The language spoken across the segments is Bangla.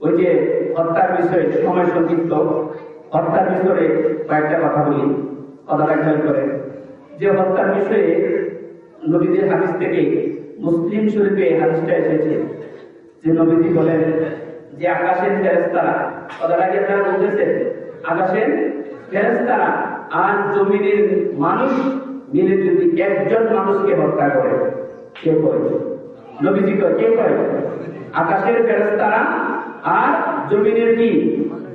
ওই যে হত্যার বিষয়ে সময় সংক্ষিপ্ত হত্যার বিষয়ে কয়েকটা কথা বলি করে। যে হত্যার বিষয়ে নবীদের হাদিস থেকে মুসলিম শরীফে হাদিসটা এসেছে। যে নবীজি বলেন যে আকাশের ফেরেস্তারা বলতেছেন আকাশের ফেরেস্তারা আর জমিনের মানুষ মিলে যদি একজন মানুষকে হত্যা করে, কে করে? নবীজি কে করে আকাশের ফেরেস্তারা আর জমিনের কি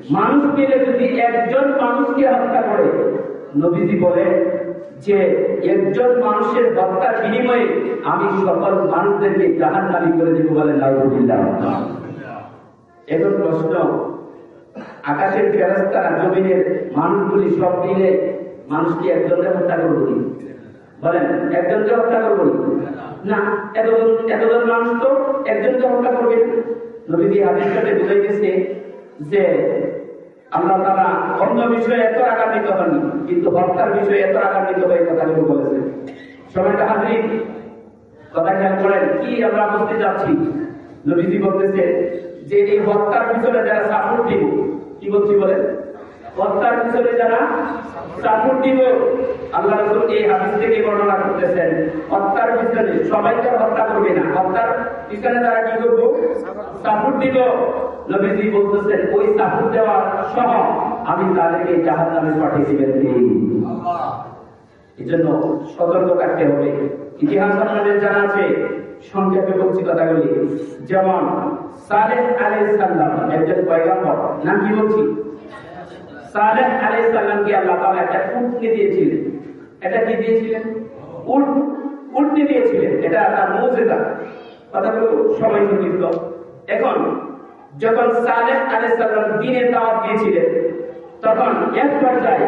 মানুষ মিলে যদি একজন মানুষকে হত্যা করে, নবীজি বলে যে একজন মানুষের হত্যার বিনিময়ে আমি সকল মানুষদেরকে জাহান নামি করে দিব বলে এখন প্রশ্ন, আকাশের ফেরস্তারা জমিনের মানুষগুলি সব মিলে মানুষকে একজনকে হত্যা করব? বলেন একজনকে হত্যা করব না, এতজন এতজন মানুষ তো একজনকে হত্যা করবে নবীজি হাদিস কাটে বুঝাই গেছে যে আল্লাহ তারা অন্য বিষয়ে এত রাগান্বিত হননি, কিন্তু হত্যার বিষয়ে এত রাগান্বিত হয়ে কথাগুলো বলেছে। সময়টা হাজির? কথা খেয়াল করেন, কি আমরা বলতে যাচ্ছি নবীজি বলতেছে যে এই হত্যার পিছনে যারা সাপোর্ট দিব, কি বলছি বলেন? হত্যার পিছনে যারা সাপোর্ট দিব আল্লাহ রাসূল এই হাদিস থেকে বর্ণনা করতেছেন। হত্যার পিছনে সবাইকে হত্যা করবে না। হত্যার পিছনে যারা কি করব? সাপোর্ট দিব নবীজি বলতেছেন ওই সাপোর্ট দেওয়ার সহ আমি তাদেরকে জাহান্নামে পাঠিয়ে দিবেন এই জন্য সতর্ক থাকতে হবে। ইতিহাস আপনাদের জানা আছে সংক্ষেপে বলছি কথাগুলি। যেমন সালেহ আলাইহিস সালাম একজন পয়গম্বর নাম কি বলছি? সালেহ আল্লাহ একটা দিয়েছিলেন। এটা কি দিয়েছিলেন? দিয়েছিলেন। এটা তার এখন, যখন সালেহ দাওয়াত দিয়েছিলেন, তখন এক পর্যায়ে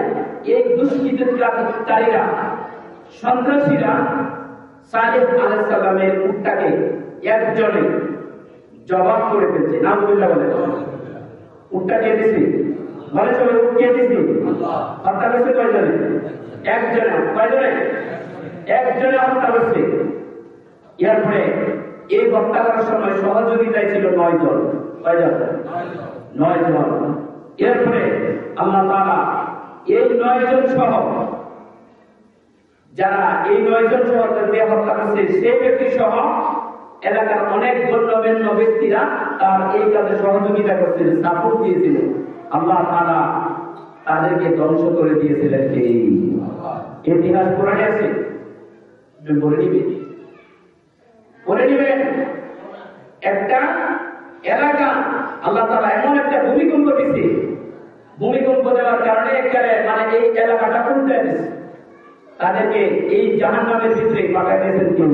এই দুষ্কৃতকারীরা সন্ত্রাসীরা সালেহ আলাইহিস সালামের উটটাকে একজনে জবাব করে ফেলছে। নামুল্লাহ বলে। উটটা কে দিছি? বলে উট কে হত্যা করছে কয়জনে? একজনে। কয়জনে? একজনে হত্যা করছে এরপরে এই হত্যা করার সময় সহযোগিতায় ছিল নয় জন। কয়জন? নয় জন। এরপরে আল্লাহ এই নয় জন সহ যারা এই নয় জন সহ যে হত্যা করছে সেই ব্যক্তি সহ এলাকার অনেক গণ্যমান্য ব্যক্তিরা তার এই কাজে সহযোগিতা করছিলেন সাপোর্ট দিয়েছিলেন আল্লাহ তাআলা তাদেরকে ধ্বংস করে দিয়েছিলেন এই ইতিহাস কোরআনে আছে বলে নিবে? বলে নিবেন একটা এলাকা আল্লাহ তাআলা এমন একটা ভূমিকম্প দিছে। ভূমিকম্প দেওয়ার কারণে একেবারে মানে এই এলাকাটা উল্টে দিছে। তাদেরকে এই জাহান্নামের ভিতরে পাঠিয়ে দিয়েছেন কেউ?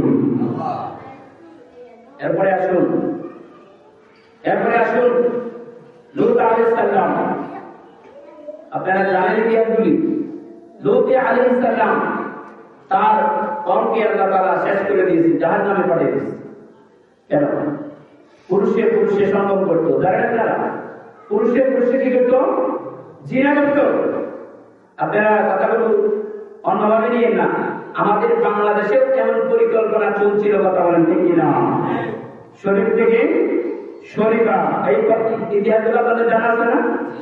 এরপরে আসুন। এরপরে আসুন। আপনারা জানেন লুত আলাইহিস সালাম তার কমকে আল্লাহ তাআলা শেষ করে দিয়েছে জাহান্নামে পাঠিয়ে দিয়েছে কেন? পুরুষে পুরুষে জানেন তারা পুরুষে পুরুষে কি জিনা আপনারা কথাগুলো অন্যভাবে নিয়ে না। আমাদের বাংলাদেশেও এমন পরিকল্পনা চলছিল, কথা বলেন ঠিক কিনা? শরীর থেকে শরীফা এই ইতিহাসগুলো আপনাদের জানা আছে না?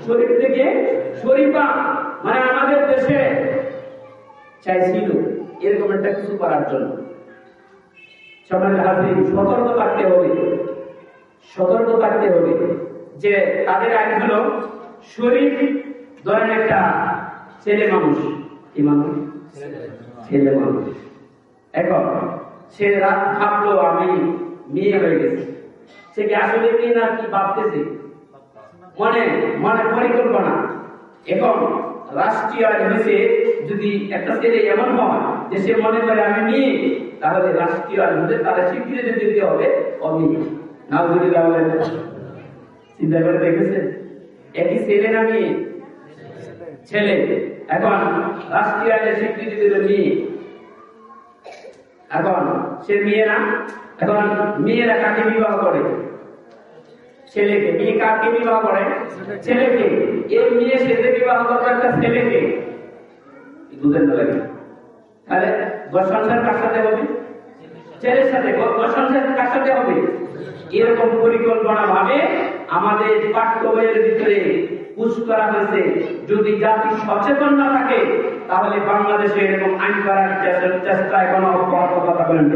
শরীর থেকে শরীফা মানে আমাদের দেশে চাইছিল এরকম একটা কিছু করার জন্য। সবাই হাজির সতর্ক থাকতে হবে। সতর্ক থাকতে হবে যে তাদের আইন হলো শরীফ ধরেন একটা ছেলে মানুষ। কি মানুষ? ছেলে মানুষ। এখন সে রাত ভাবলো আমি মেয়ে হয়ে গেছি। সে কি আসলে মেয়ে না কি ভাবতেছে? মনে মনে পরিকল্পনা। এখন রাষ্ট্রীয় আইন হয়েছে যদি একটা ছেলে এমন হয় যে সে মনে করে আমি মেয়ে, তাহলে রাষ্ট্রীয় আইন হতে তারা স্বীকৃতি দিতে হবে নাউজুবিল্লাহ বলেন চিন্তা করে দেখেছেন? একই ছেলে না ছেলে। এখন রাষ্ট্রীয় আইনে স্বীকৃতি দিল মেয়ে, এখন সে মেয়ে না? এখন মেয়েরা কাকে বিবাহ করে? ছেলেকে। মেয়ে কাকে বিবাহ করে? ছেলেকে। এই মেয়ে বিবাহ করবে একটা ছেলেকে। না লাগে তাহলে সংসার কার সাথে হবে? ছেলের সাথে। সংসার কার সাথে হবে? এরকম পরিকল্পনা ভাবে আমাদের পাঠ্য বইয়ের ভিতরে পুশ করা হয়েছে। যদি জাতি সচেতন না থাকে, তাহলে বাংলাদেশে এরকম আইন করার চেষ্টা- এখনও অব্যাহত কথা বলেন